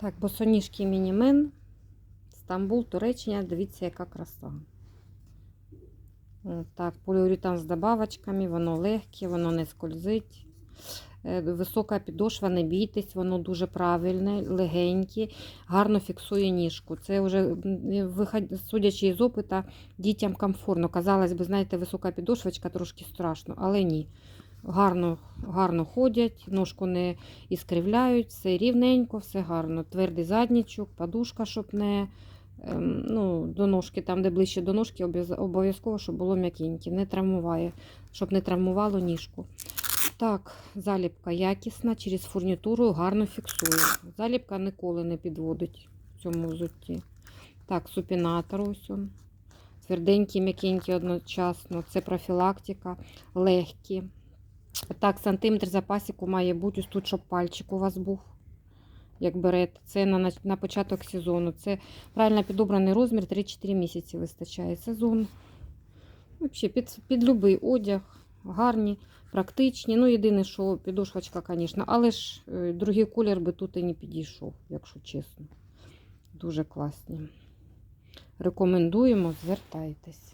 Так, босоніжки мінімен. Стамбул, Туреччина. Дивіться, яка краса. Так, поліуретан з добавочками, воно легке, воно не скользить. Е, Висока підошва, не бійтесь, воно дуже правильне, легеньке, гарно фіксує ніжку. Це вже, судячи із опита, дітям комфортно. Казалось би, знаєте, висока підошвочка трошки страшно, але ні. Гарно, гарно ходять, ножку не іскривляють, все рівненько, все гарно. Твердий заднічок, подушка, щоб не ем, ну, до ножки, там, де ближче до ножки, обов'язково, щоб було м'якеньке, не травмуває, щоб не травмувало ніжку. Так, заліпка якісна, через фурнітуру гарно фіксує. Заліпка ніколи не підводить в цьому взутті. Так, супінатор ось он. Тверденький, м'якенький одночасно. Це профілактика, легкі. Так, сантиметр запасіку має бути ось тут, щоб пальчик у вас був. Як берете. Це на, на початок сезону. Це правильно підобраний розмір 3-4 місяці вистачає сезон. Взагалі, під, під будь-який одяг. Гарні, практичні. Ну, єдине, що підошвачка, звісно, але ж е, другий колір би тут і не підійшов, якщо чесно. Дуже класні. Рекомендуємо, звертайтесь.